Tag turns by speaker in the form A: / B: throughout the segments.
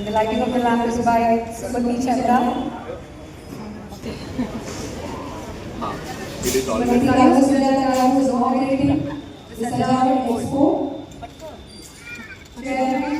A: And the lighting of the lamp is by Subhati Chandra.
B: But
A: I
B: think
A: I was with uh, the Sanjay Expo.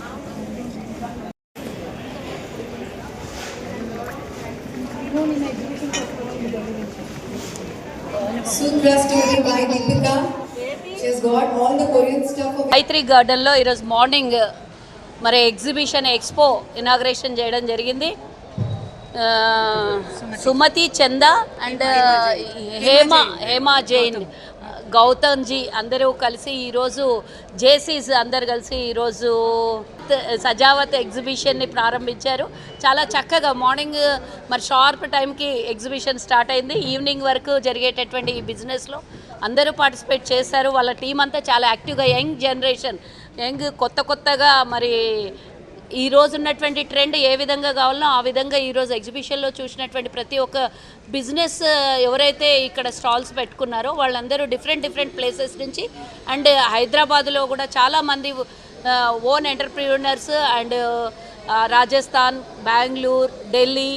A: Sutra garden
C: లో గార్డెన్లో ఈరోజు morning మరి exhibition expo inauguration చేయడం జరిగింది Sumathi Chanda and Hema Hema Jain గౌతమ్జీ అందరూ కలిసి ఈరోజు జేసీస్ అందరు కలిసి ఈరోజు సజావత్ ఎగ్జిబిషన్ని ప్రారంభించారు చాలా చక్కగా మార్నింగ్ మరి షార్ప్ టైంకి ఎగ్జిబిషన్ స్టార్ట్ అయింది ఈవినింగ్ వరకు జరిగేటటువంటి ఈ బిజినెస్లో అందరూ పార్టిసిపేట్ చేశారు వాళ్ళ టీం అంతా చాలా యాక్టివ్గా యంగ్ జనరేషన్ యంగ్ కొత్త కొత్తగా మరి ఈ రోజు ఉన్నటువంటి ట్రెండ్ ఏ విధంగా కావాలనో ఆ విధంగా ఈరోజు ఎగ్జిబిషన్లో చూసినటువంటి ప్రతి ఒక్క బిజినెస్ ఎవరైతే ఇక్కడ స్టాల్స్ పెట్టుకున్నారో వాళ్ళందరూ డిఫరెంట్ డిఫరెంట్ ప్లేసెస్ నుంచి అండ్ హైదరాబాద్లో కూడా చాలామంది own entrepreneurs and Rajasthan Bangalore Delhi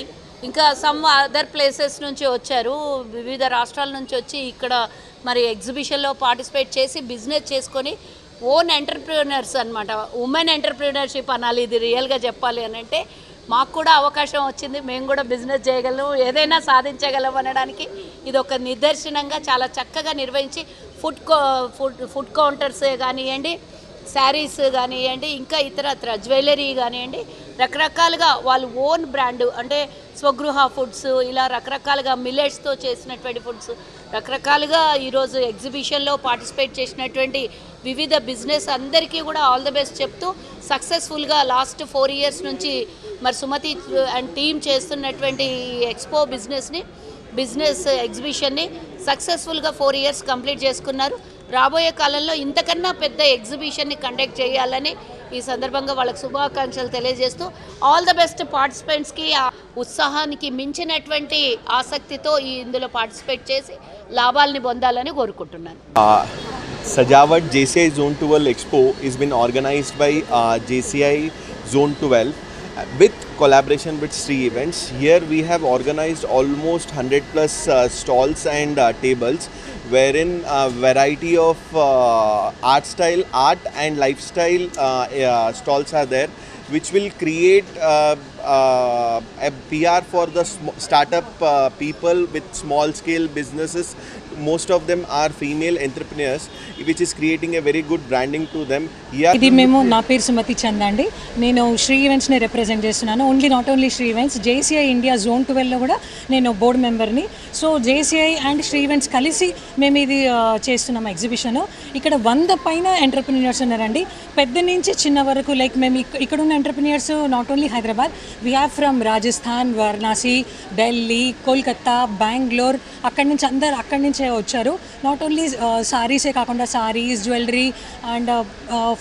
C: ఇంకా సమ్ అదర్ ప్లేసెస్ నుంచి వచ్చారు వివిధ రాష్ట్రాల నుంచి వచ్చి ఇక్కడ మరి ఎగ్జిబిషన్లో పార్టిసిపేట్ చేసి బిజినెస్ చేసుకొని ఓన్ ఎంటర్ప్రీనర్స్ అనమాట ఉమెన్ ఎంటర్ప్రీనర్షిప్ అనాలి ఇది రియల్గా చెప్పాలి అని అంటే మాకు కూడా అవకాశం వచ్చింది మేము కూడా బిజినెస్ చేయగలము ఏదైనా సాధించగలం అనడానికి ఇది ఒక నిదర్శనంగా చాలా చక్కగా నిర్వహించి food co food food counters కానివ్వండి శారీస్ కానివ్వండి ఇంకా ఇతర జ్యువెలరీ కానివ్వండి రకరకాలుగా వాళ్ళు ఓన్ బ్రాండ్ అంటే స్వగృహ ఫుడ్స్ ఇలా రకరకాలుగా మిల్లెట్స్తో చేసినటువంటి ఫుడ్స్ రకరకాలుగా ఈరోజు ఎగ్జిబిషన్లో పార్టిసిపేట్ చేసినటువంటి వివిధ బిజినెస్ అందరికీ కూడా ఆల్ ద బెస్ట్ చెప్తూ సక్సెస్ఫుల్గా లాస్ట్ ఫోర్ ఇయర్స్ నుంచి మరి సుమతి అండ్ టీమ్ చేస్తున్నటువంటి ఎక్స్పో బిజినెస్ని బిజినెస్ ఎగ్జిబిషన్ని సక్సెస్ఫుల్గా ఫోర్ ఇయర్స్ కంప్లీట్ చేసుకున్నారు రాబోయే కాలంలో ఇంతకన్నా పెద్ద ఎగ్జిబిషన్ని కండక్ట్ చేయాలని ఈ సందర్భంగా వాళ్ళకి శుభాకాంక్షలు తెలియజేస్తూ ఆల్ ద బెస్ట్ పార్టిసిపెంట్స్కి ఆ ఉత్సాహానికి మించినటువంటి ఆసక్తితో ఈ ఇందులో పార్టిసిపేట్ చేసి లాభాలని పొందాలని కోరుకుంటున్నాను
B: Sajavat JCI zone twelve expo is been organized by JCI zone twelve with collaboration with Shri Events here we have organized almost hundred plus stalls and tables wherein a variety of uh, art style, art and lifestyle uh, uh stalls are there, which will create uh, uh a PR for the startup uh, people with small scale businesses most of them are female entrepreneurs which is creating a very good branding to them
D: ఇది మేము నా పేరు సుమతి చంద్ అండి నేను శ్రీ ఈవెంట్స్ని represent చేస్తున్నాను only not only Shri Events JCI India zone ట్వెల్వ్లో కూడా నేను board మెంబర్ని so JCI and Shri Events కలిసి మేము ఇది చేస్తున్నాం ఎగ్జిబిషన్ ఇక్కడ వంద పైన ఎంటర్ప్రినర్స్ ఉన్నారండి పెద్ద నుంచి చిన్న వరకు లైక్ మేము ఇక్కడ ఉన్న entrepreneurs not only Hyderabad we have from Rajasthan Varanasi Delhi Kolkata Bengaluru అక్కడి నుంచి అందరు అక్కడి నుంచి నుంచే వచ్చారు నాట్ ఓన్లీ సారీసే కాకుండా saris jewellery and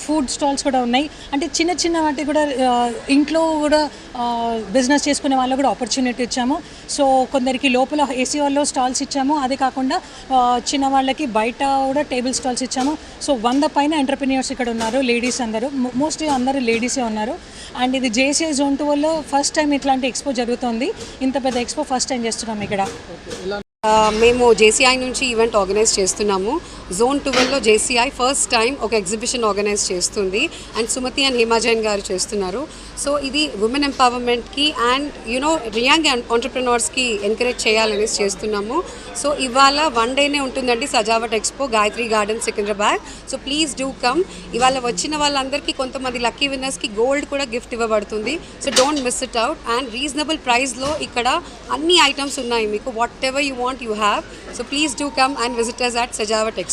D: food stalls కూడా ఉన్నాయి అంటే చిన్న చిన్న వాటి కూడా uh, ఇంట్లో కూడా బిజినెస్ uh, చేసుకునే వాళ్ళకు కూడా ఆపర్చునిటీ ఇచ్చాము సో కొందరికి లోపల ఏసీ వాళ్ళు స్టాల్స్ ఇచ్చాము అదే కాకుండా uh, చిన్న వాళ్ళకి బయట కూడా టేబుల్ స్టాల్స్ ఇచ్చాము సో వంద పైన ఎంటర్ప్రీనియర్స్ ఇక్కడ ఉన్నారు లేడీస్ అందరూ మోస్ట్లీ అందరూ లేడీసే ఉన్నారు అండ్ ఇది జేసీ జోన్ టూ వల్ల ఫస్ట్ టైం ఇట్లాంటి ఎక్స్పో జరుగుతుంది ఇంత పెద్ద ఎక్స్పో ఫస్ట్ టైం చేస్తున్నాం ఇక్కడ
E: మేము జేసీఐ నుంచి ఈవెంట్ ఆర్గనైజ్ చేస్తున్నాము జోన్ ట్వెల్వ్లో జేసీఐ ఫస్ట్ టైం ఒక ఎగ్జిబిషన్ ఆర్గనైజ్ చేస్తుంది అండ్ సుమతి అండ్ హిమాజైన్ గారు చేస్తున్నారు సో ఇది ఉమెన్ ఎంపవర్మెంట్కి అండ్ యునో రియాంగ్ ఆంటర్ప్రినర్స్కి ఎంకరేజ్ చేయాలనేసి చేస్తున్నాము సో ఇవాళ వన్ డేనే ఉంటుందండి Sajavat expo Gayatri garden Secunderabad so please do come ఇవాళ వచ్చిన వాళ్ళందరికీ కొంతమంది లక్కీ విన్నర్స్కి గోల్డ్ కూడా గిఫ్ట్ ఇవ్వబడుతుంది so don't miss it out and reasonable ప్రైస్లో ఇక్కడ అన్ని ఐటమ్స్ ఉన్నాయి మీకు whatever you want you have so please do come and visitors at Sajavat expo